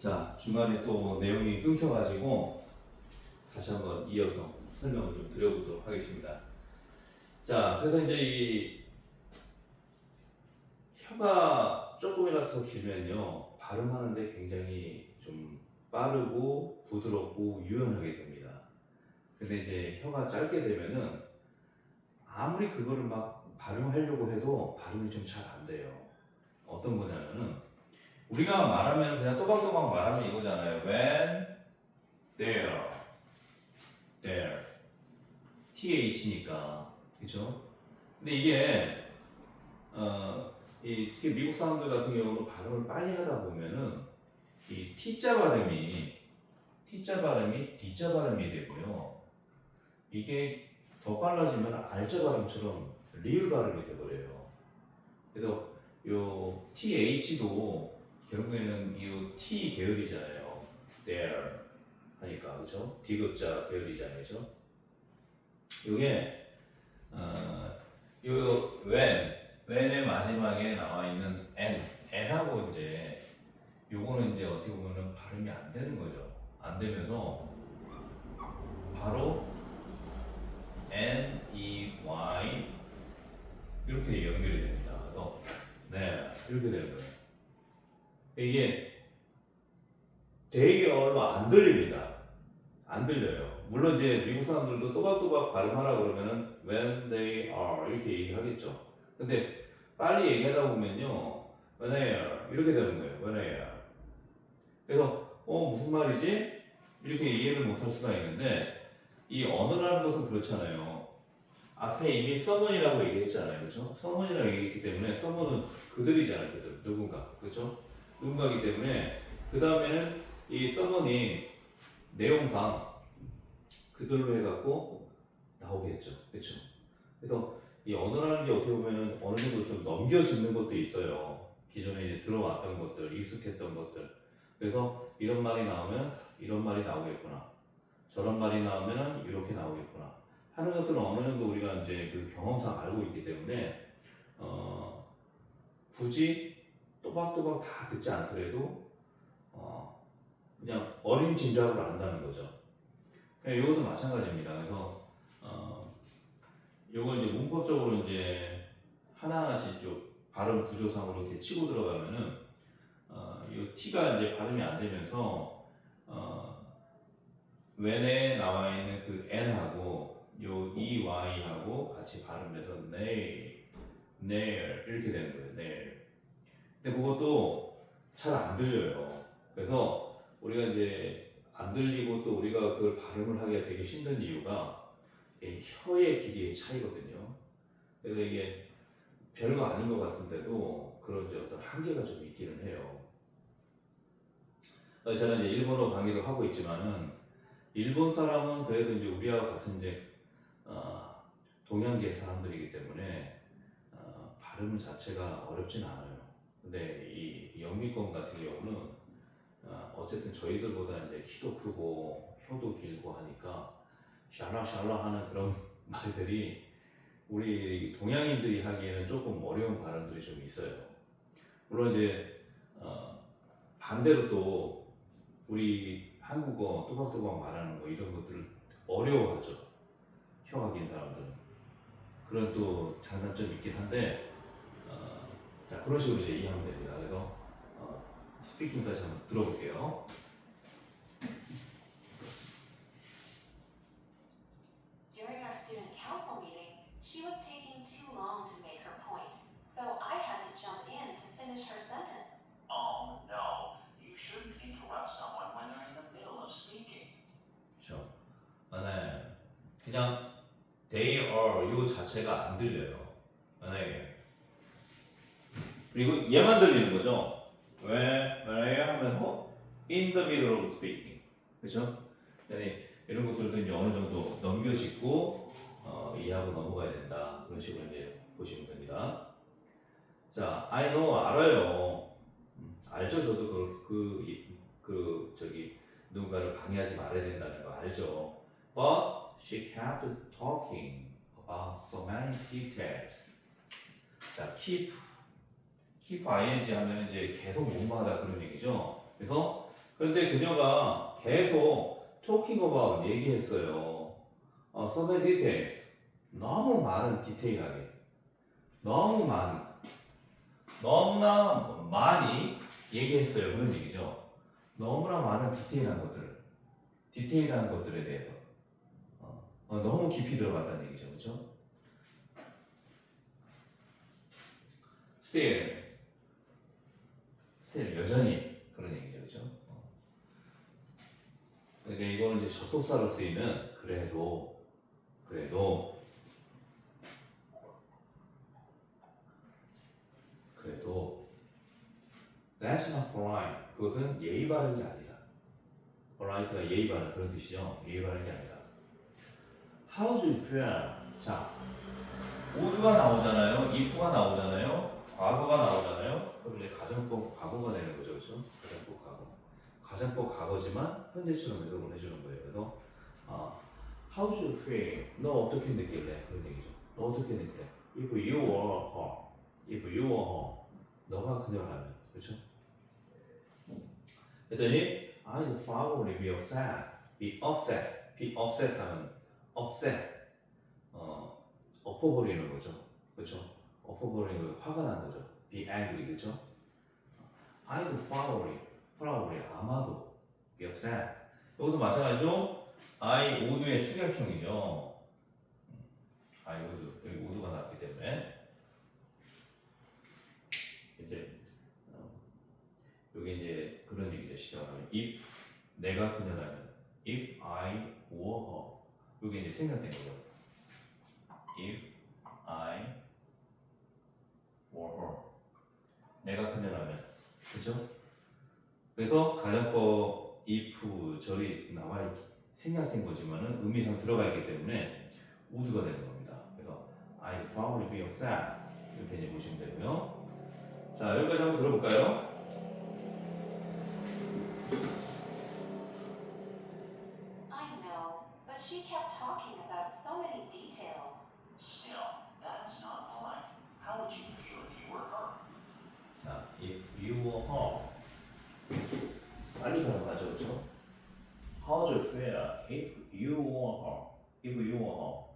자, 중간에 또 내용이 끊겨가지고 다시 한번 이어서 설명을 좀 드려보도록 하겠습니다. 자, 그래서 이제 이 혀가 조금이라도 더 길면요, 발음하는데 굉장히 좀 빠르고 부드럽고 유연하게 됩니다. 근데 이제 혀가 짧게 되면은 아무리 그거를 막 발음하려고 해도 발음이 좀 잘 안 돼요. 어떤 거냐면은 우리가 말하면 그냥 또박또박 말하면 이거잖아요. When, there, there, th니까 그렇죠? 근데 이게 어, 이 특히 미국 사람들 같은 경우는 발음을 빨리 하다 보면은 이 T자 발음이 T자 발음이 D자 발음이 되고요. 이게 더 빨라지면 R자 발음처럼 리을 발음이 돼버려요. 그래서 요 TH도 결국에는 이 T 계열이잖아요. there 하니까 그렇죠? 디귿자 계열이잖아요. 그렇죠? 요게 어, 요 when when의 마지막에 나와 있는 n n하고 이제 요거는 이제 어떻게 보면은 발음이 안 되는 거죠. 안 되면서 바로 n e y 이렇게 연결이 됩니다. 그래서 네 이렇게 되는 거예요. 이게 되게 얼마 안 들립니다. 안 들려요. 물론 이제 미국 사람들도 또박또박 발음하라 그러면은 when they are 이렇게 얘기하겠죠. 근데 빨리 얘기하다 보면요 when they are 이렇게 되는 거예요. when they are. 그래서 어 무슨 말이지? 이렇게 이해를 못할 수가 있는데 이 언어라는 것은 그렇잖아요. 앞에 이미 someone이라고 얘기했잖아요. 그렇죠? someone이라고 얘기했기 때문에 someone은 그들이잖아요. 그들. 누군가. 그렇죠? 누군가이기 때문에 그 다음에는 이 someone이 내용상 그들로 해갖고 나오겠죠. 그렇죠? 그래서 이 언어라는 게 어떻게 보면은 어느 정도 좀 넘겨짓는 것도 있어요. 기존에 이제 들어왔던 것들, 익숙했던 것들. 그래서 이런 말이 나오면 이런 말이 나오겠구나. 저런 말이 나오면은 이렇게 나오겠구나. 하는 것들은 어느 정도 우리가 이제 그 경험상 알고 있기 때문에 어, 굳이 또박또박 다 듣지 않더라도 어, 그냥 어린 짐작으로 안다는 거죠. 이것도 마찬가지입니다. 그래서 어, 요걸 이제 문법적으로 이제 하나하나씩 좀 발음 구조상으로 이렇게 치고 들어가면은 어, 이 t가 이제 발음이 안 되면서 어, when에 나와 있는 그 n하고 요 ey하고 같이 발음해서 nail, nail 이렇게 되는 거예요. nail. 근데 그것도 잘 안 들려요. 그래서 우리가 이제 안 들리고 또 우리가 그걸 발음을 하기가 되게 힘든 이유가 이 혀의 길이의 차이거든요. 그래서 이게 별거 아닌 것 같은데도 그런 이제 어떤 한계가 좀 있기는 해요. 어, 저는 이제 일본어 강의도 하고 있지만은 일본 사람은 그래도 이제 우리와 같은 이제 어, 동양계 사람들이기 때문에 어, 발음 자체가 어렵진 않아요. 근데 이 영미권 같은 경우는 어, 어쨌든 저희들보다 이제 키도 크고 혀도 길고 하니까 샬라 샬라 하는 그런 말들이 우리 동양인들이 하기에는 조금 어려운 발음들이 좀 있어요. 물론 이제 어, 반대로 또 우리 한국어 또박또박 말하는 거 이런 것들을 어려워하죠. 혀가 긴 사람들은 그런 또 장단점이 있긴 한데 어, 자 그런 식으로 이제 이해하면 됩니다. 그래서 어, 스피킹까지 한번 들어볼게요. During our student council meeting, she was taking too long to make her point, so I had to jump in to finish her sentence. Oh no, you shouldn't interrupt someone when they're in the middle of speaking. 그렇죠. 만약에 그냥 they are 요 자체가 안 들려요. 만약에 그리고 거죠. 왜 만약에 하면서 in the middle of speaking 그렇죠? yani 이런 것들도 이제 어느 정도 넘겨짚고 어, 이해하고 넘어가야 된다 그런 식으로 이제 보시면 됩니다. 자, I know 알아요. 음, 알죠, 저도 그, 그, 이- 그 저기 누군가를 방해하지 말아야 된다는 거 알죠. But she kept talking about so many details. 자, keep, keep ing 하면 이제 계속 뭐뭐하다 그런 얘기죠. 그래서 그런데 그녀가 계속 talking about 얘기했어요. 어, so many details. 너무 많은 디테일하게. 너무 많은. 너무나 많이 얘기했어요. 그런 얘기죠. 너무나 많은 디테일한 것들. 디테일한 것들에 대해서. 어, 어, 너무 깊이 들어갔다는 얘기죠. 그렇죠? still. Still 여전히 그런 얘기죠. 그렇죠? 어. 그러니까 이거는 이제 접속사로 쓰이는 그래도 그래도 그래도 that's not polite. 그것은 예의 바른 게 아니다. polite가 예의 바른 그런 뜻이죠. 예의 바른 게 아니다. How do you feel? 자, woul드가 나오잖아요. if가 나오잖아요. 과거가 나오잖아요. 그럼 이제 가정법 과거가 되는 거죠, 그렇죠? 가정법 과거. 가정법 과거지만 현재처럼 해석을 해주는 거예요. 그래서 아, how do you feel? 너 어떻게 느낄래? 그런 얘기죠. 너 어떻게 느낄래? If you were her, if you were her, 너가 그녀라면, 그렇죠? 그랬더니 I'd probably be upset, be upset, be upset 하면 upset, 어, 엎어버리는 거죠, 그렇죠? 엎어버리는 거 화가 난 거죠. be angry, 그렇죠? I'd probably, probably 아마도 be upset. 이것도 마찬가지로 I would의 축약형이죠. 음, I would 여기 would가 나왔기 때문에 이제 어, 여기 이제 그런 얘기죠. 말하면 if 내가 그녀라면 if I were her 여기 이제 생략된 거죠. if I were her 내가 그녀라면 그죠? 그래서 가정법 if 절이 나와 있, 생략된 거지만은 의미상 들어가 있기 때문에 would가 되는 겁니다. 그래서 I probably be upset 이렇게 이제 보시면 되고요. 자 여기까지 한번 들어볼까요? I know, but she kept talking about so many details. Still, that's not polite. How would you feel if you were her? 자, if you were her 빨리 가는 거죠, 그렇죠? How would you feel if you were her? If you were her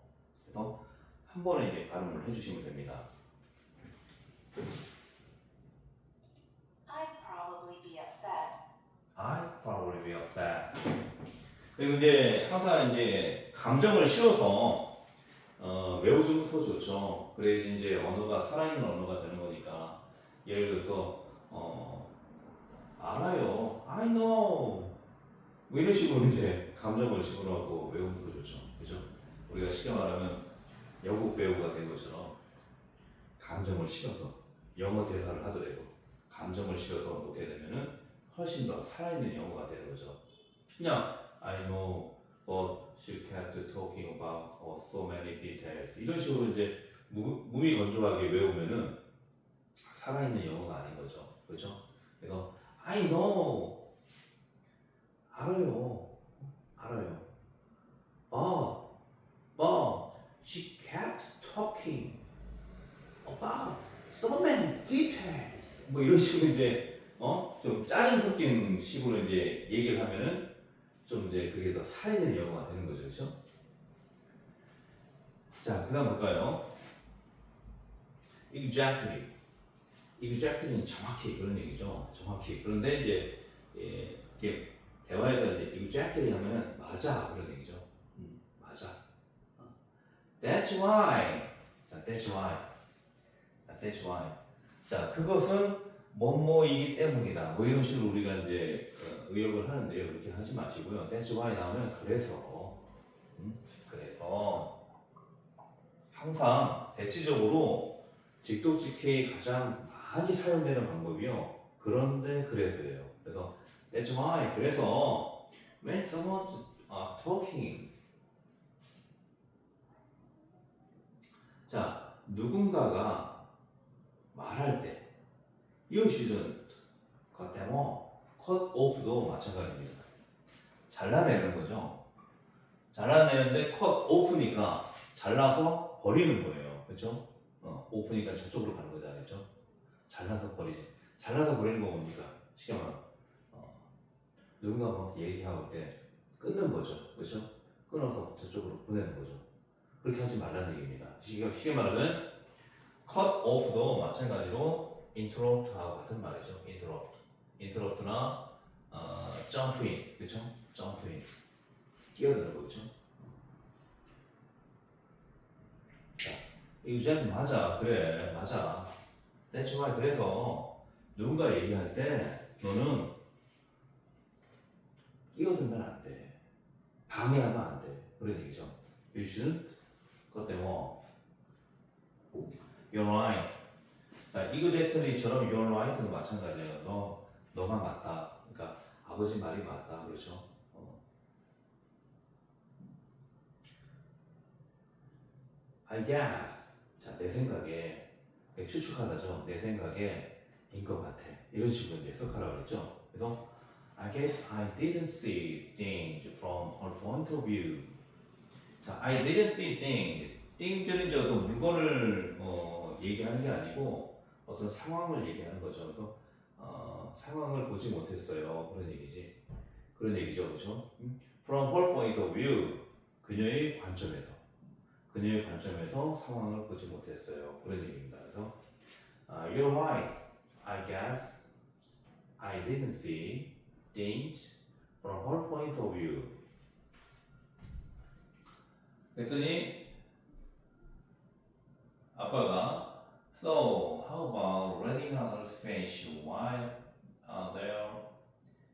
그래서 한 번에 이제 발음을 해주시면 됩니다. I'd probably be upset. I probably be upset. 그리고 이제 항상 이제 감정을 실어서 어, 더 좋죠. 그래야지 이제 언어가 살아있는 언어가 되는 거니까. 예를 들어서 어, 알아요. I know. 뭐 이런 식으로 이제 감정을 집어넣고 외우면 더 좋죠. 그죠? 우리가 쉽게 말하면 영국 배우가 된 것처럼 감정을 실어서 영어 대사를 하더라도 감정을 실어서 놓게 되면은 훨씬 더 살아있는 영어가 되는 거죠. 그냥 I know, but she kept talking about so many details 이런 식으로 이제 무, 무미건조하게 외우면은 살아있는 영어가 아닌 거죠. 그렇죠? 그래서 I know, 알아요, 알아요. But, but she kept talking about so many details. 뭐 이런 식으로 이제 어? 좀 짜증 섞인 식으로 이제 얘기를 하면은 좀 이제 그게 더 살아있는 영어가 되는 거죠, 그렇죠? 자, 그다음 볼까요? Exactly. Exactly는 정확히 그런 얘기죠. 정확히. 그런데 이제 예, 이렇게 대화에서 이제 exactly 하면은 맞아 그런 얘기죠. 음, 맞아. 어. That's why. 자, that's why. 자, that's why. 자, 그것은 뭐뭐이기 때문이다. 뭐 이런 식으로 우리가 이제 어, 의역을 하는데요. 그렇게 하지 마시고요. That's why 나오면 그래서, 음, 그래서 항상 대체적으로 직독직해이 가장 많이 사용되는 방법이요. 그런데 그래서예요. 그래서 That's why 그래서 when someone's uh, talking 자 누군가가 말할 때 you shouldn't cut them off. cut off도 마찬가지입니다. 잘라내는 거죠. 잘라내는데 cut off니까 잘라서 버리는 거예요. 그렇죠? 어, off니까 저쪽으로 가는 거잖아요. 그렇죠? 잘라서 버리지. 잘라서 버리는 거 뭡니까? 쉽게 말하면 어, 누군가 막 얘기하고 때 끊는 거죠. 그렇죠? 끊어서 저쪽으로 보내는 거죠. 그렇게 하지 말라는 얘기입니다. 쉽게, 쉽게 말하면 cut off도 마찬가지로 interrupt하고 같은 말이죠. interrupt. interrupt나 어, jump in. 그렇죠? jump in. 끼어드는 거죠. 자, 이제 맞아. 그래. 맞아. That's why 그래서 누군가 얘기할 때 너는 끼어들면 안 돼. 방해하면 안 돼. 그런 얘기죠. You shouldn't 것 때문에 You're right. 자, 이그제트리처럼 You're right는 마찬가지예요. 너, 너가 맞다. 그러니까 아버지 말이 맞다. 그렇죠? 어. I guess. 자, 내 생각에 추측하다죠. 내 생각에 인 것 같아. 이런 식으로 이제 해석하라고 그랬죠. 그래서 I guess I didn't see things from her point of view. 자, I didn't see things. things는 이제 어떤 물건을 어, 얘기하는 게 아니고 어떤 상황을 얘기하는 거죠. 그래서 어, 상황을 보지 못했어요. 그런 얘기지. 그런 얘기죠, 그렇죠? 음? From her point of view. 그녀의 관점에서. 그녀의 관점에서 상황을 보지 못했어요. 그런 얘기입니다. 그래서 아, You're right. I guess I didn't see things from her point of view. 그랬더니 아빠가 So how about reading others' face while uh, there?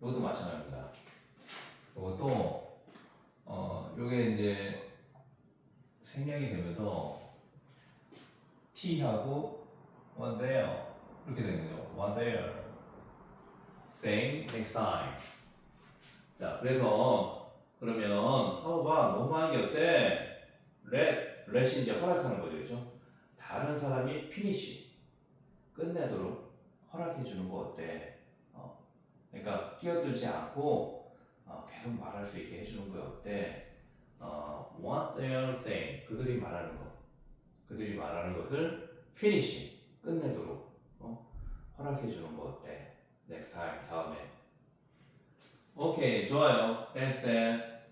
이것도 마찬가지입니다. 이것도 어 요게 이제 생략이 되면서 T하고 one there 이렇게 되는 거죠. one there. Same next time. 자, 그래서 그러면 how about 뭐뭐 하는 게 어때? let, let이 이제 허락하는 거죠, 그죠? 다른 사람이 finish 끝내도록 허락해 주는 거 어때? 어, 그러니까 끼어들지 않고 어, 계속 말할 수 있게 해주는 거 어때? 어, what they are saying 그들이 말하는 거, 그들이 말하는 것을 finish 끝내도록 어, 허락해 주는 거 어때? Next time 다음에. 오케이 좋아요. That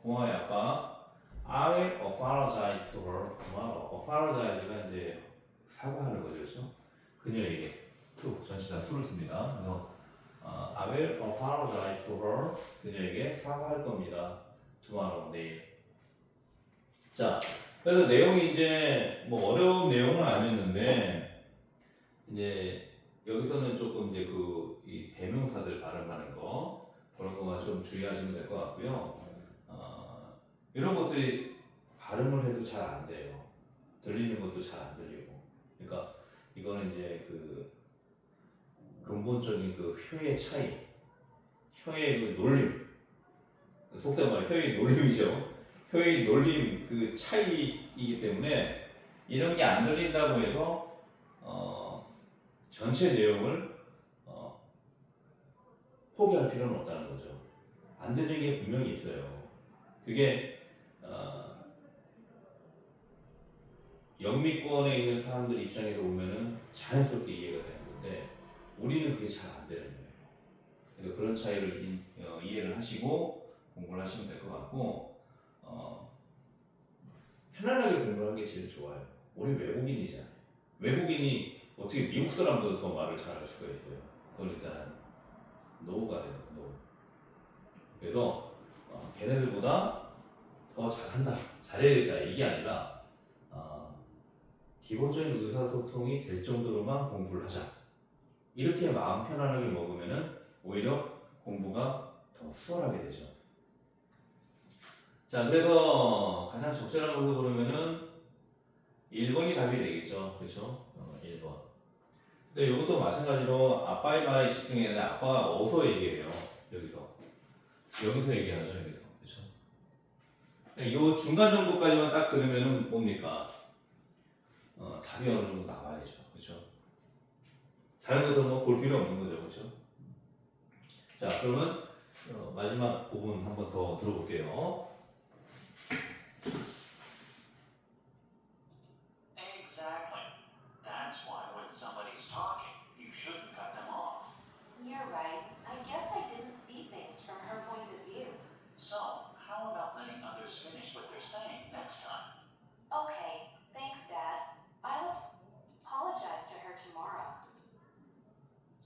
고마워요 아빠. I will apologize to her. tomorrow apologize가 이제 사과하는 거죠 그렇죠 그녀에게. to 전치사 to를 씁니다. 그래서 어, I will apologize to her. 그녀에게 사과할 겁니다. Tomorrow 내일. 자 그래서 내용이 이제 뭐 어려운 내용은 아니었는데 이제 여기서는 조금 이제 그 이 대명사들 발음하는 거 그런 것만 좀 주의하시면 될 것 같고요. 어, 이런 것들이 발음을 해도 잘 안 돼요. 들리는 것도 잘 안 들리고. 그러니까 이거는 이제 그 근본적인 그 혀의 차이, 혀의 그 놀림, 속된 말 혀의 놀림이죠. 혀의 놀림 그 차이이기 때문에 이런 게 안 들린다고 해서 어, 전체 내용을 어, 포기할 필요는 없다는 거죠. 안 되는 게 분명히 있어요. 그게 어, 영미권에 있는 사람들 입장에서 보면은 자연스럽게 이해가 되는 건데 우리는 그게 잘 안 되는 거예요. 그래서 그런 차이를 이, 어, 이해를 하시고 공부를 하시면 될 것 같고 어, 편안하게 공부하는 게 제일 좋아요. 우리 외국인이잖아요. 외국인이 어떻게 미국 사람보다 더 말을 잘할 수가 있어요. 그건 일단 노가 되는 거, 노. 그래서 어, 걔네들보다 더 잘한다, 잘해야겠다 이게 아니라 어, 기본적인 의사소통이 될 정도로만 공부를 하자. 이렇게 마음 편안하게 먹으면은 오히려 공부가 더 수월하게 되죠. 자, 그래서 가장 적절한 걸로 고르면은 1번이 답이 되겠죠. 그렇죠? 어, 1번. 근데 이것도 마찬가지로 아빠의 말에 집중해야 아빠가 어서 얘기해요. 여기서. 여기서 얘기하죠. 여기서. 그렇죠? 이 중간 정도까지만 딱 들으면은 뭡니까? 어, 답이 어느 정도 나와야죠. 그렇죠? 다른 것들은 뭐볼 필요 없는 거죠. 그렇죠? 자, 그러면 어, 마지막 부분 한번 더 들어볼게요. things from her point of view. So, how about letting others finish what they're saying next time? Okay, thanks, Dad. I'll apologize to her tomorrow.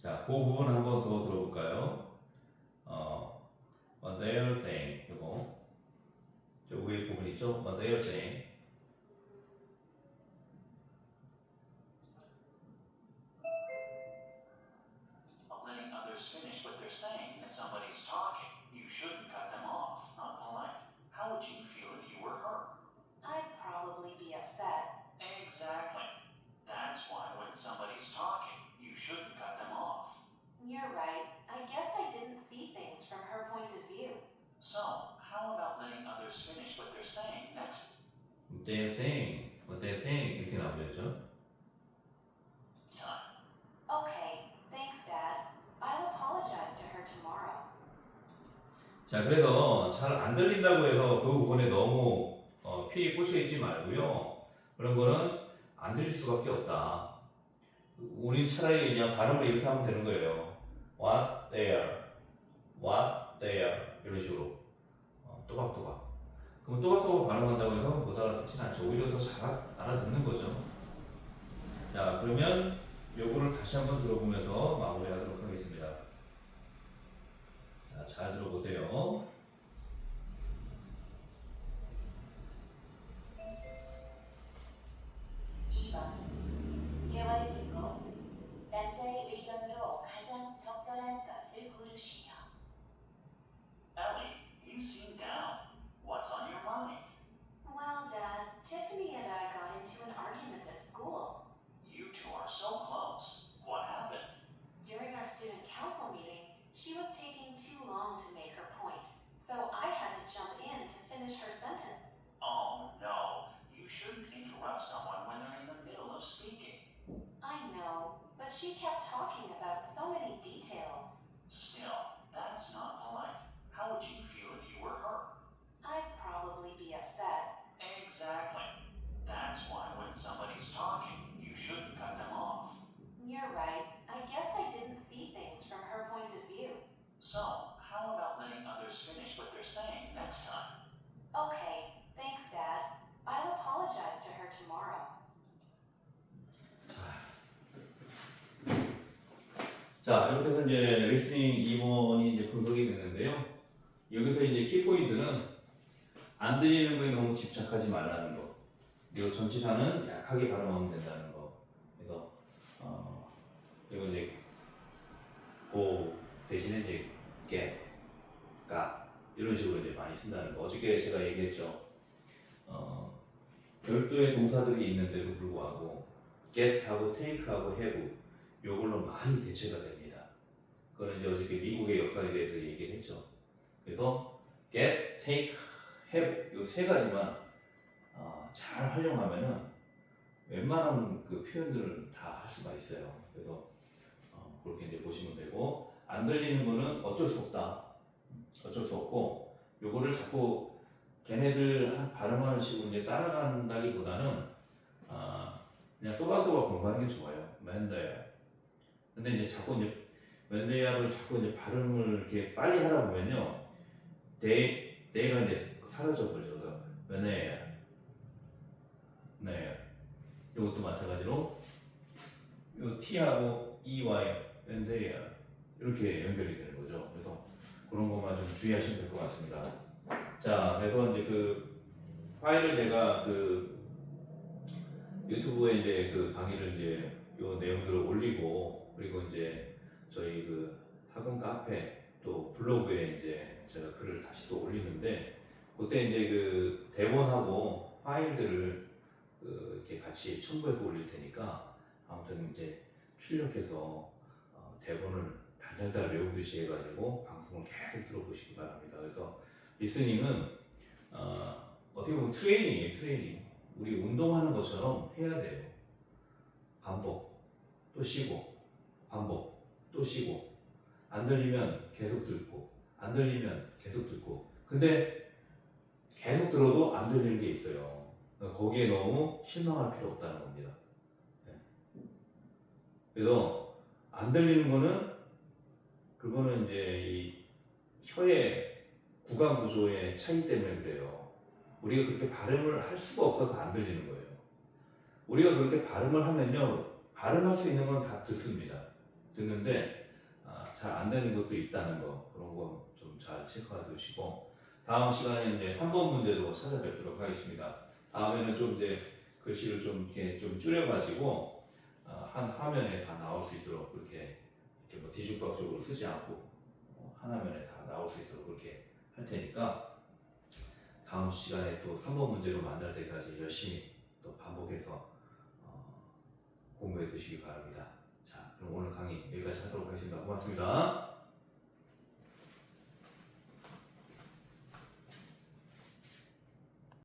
자, 그 부분 한 번 더 들어볼까요? 어, what they're saying. 이거. 저 위에 부분 있죠? what they're saying when somebody's talking, you shouldn't cut them off. You're right. I guess I didn't see things from her point of view. So, how about letting others finish what they're saying next what they're saying. what they're saying. 이렇게 나오겠죠? time? Okay, thanks, Dad. I'll apologize to her tomorrow. 자, 그래서 잘 안 들린다고 해서 그 부분에 너무 어, 피에 꽂혀 있지 말고요. 그런 거는 안 들릴 수밖에 없다. 우린 차라리 그냥 발음을 이렇게 하면 되는 거예요. What there, what there 이런 식으로 어, 또박또박. 그럼 또박또박 발음한다고 해서 못 알아듣진 않죠. 오히려 더 잘 알아듣는 거죠. 자, 그러면 요거를 다시 한번 들어보면서 마무리하도록 하겠습니다. 자, 잘 들어보세요. 2번 대화를 듣고 남자의 의견으로 가장 적절한 것을 고르시오. Ellie, you seem down. What's on your mind? Well, Dad, Tiffany and I she kept talking about 자, 이렇게 해서 이제 리스닝 2번이 이제 분석이 됐는데요. 여기서 이제 키포인트는 안 들리는 거에 너무 집착하지 말라는 거. 그리고 전치사는 약하게 발음하면 된다는 거. 그래서 어 그리고 이제 고 대신에 이제 get, got 이런 식으로 이제 많이 쓴다는 거. 어저께 제가 얘기했죠. 어 별도의 동사들이 있는데도 불구하고 get하고 take하고 have 요걸로 많이 대체가 됩니다. 그거는 이제 어저께 미국의 역사에 대해서 얘기를 했죠. 그래서 get, take, have 요세 가지만 어, 잘 활용하면은 웬만한 그 표현들을 다 할 수가 있어요. 그래서 어, 그렇게 이제 보시면 되고 안 들리는 거는 어쩔 수 없다. 어쩔 수 없고 요거를 자꾸 걔네들 한- 발음하는 식으로 이제 따라간다기보다는 아, 그냥 또박또박 공부하는 게 좋아요. 맨날 근데 이제 자꾸 이제 웬데야를 자꾸 이제 발음을 이렇게 빨리 하다 보면요, 대 대가 이제 사라져 버려서 웬데야, 네, 이것도 마찬가지로 요 t하고 ey 웬데야 이렇게 연결이 되는 거죠. 그래서 그런 것만 좀 주의하시면 될 것 같습니다. 자, 그래서 이제 그 파일을 제가 그 유튜브에 이제 그 강의를 이제 요 내용들을 올리고 그리고 이제 저희 그 학원 카페 또 블로그에 이제 제가 글을 다시 또 올리는데 그때 이제 그 대본하고 파일들을 그 이렇게 같이 첨부해서 올릴 테니까 아무튼 이제 출력해서 어, 대본을 달달달 외우듯이 해가지고 방송을 계속 들어보시기 바랍니다. 그래서 리스닝은 어, 어떻게 보면 트레이닝이에요, 트레이닝. 우리 운동하는 것처럼 해야 돼요. 반복, 또 쉬고, 반복, 또 쉬고. 안 들리면 계속 듣고, 안 들리면 계속 듣고. 근데 계속 들어도 안 들리는 게 있어요. 그러니까 거기에 너무 실망할 필요 없다는 겁니다. 네. 그래서 안 들리는 거는 그거는 이제 이 혀의 구강 구조의 차이 때문에 그래요. 우리가 그렇게 발음을 할 수가 없어서 안 들리는 거예요. 우리가 그렇게 발음을 하면요, 발음할 수 있는 건 다 듣습니다. 듣는데 아, 잘안 되는 것도 있다는 거 그런 거 좀 잘 체크해 두시고 다음 시간에 이제 3번 문제로 찾아뵙도록 하겠습니다. 다음에는 좀 이제 글씨를 좀 이렇게 좀 줄여가지고 아, 한 화면에 다 나올 수 있도록 그렇게 이렇게 뭐 뒤죽박죽으로 쓰지 않고 어, 한 화면에 다 나올 수 있도록 그렇게 할 테니까 다음 시간에 또 3번 문제로 만날 때까지 열심히 또 반복해서 어, 공부해 두시기 바랍니다. 자, 그럼 오늘 강의 여기까지 하도록 하겠습니다. 고맙습니다.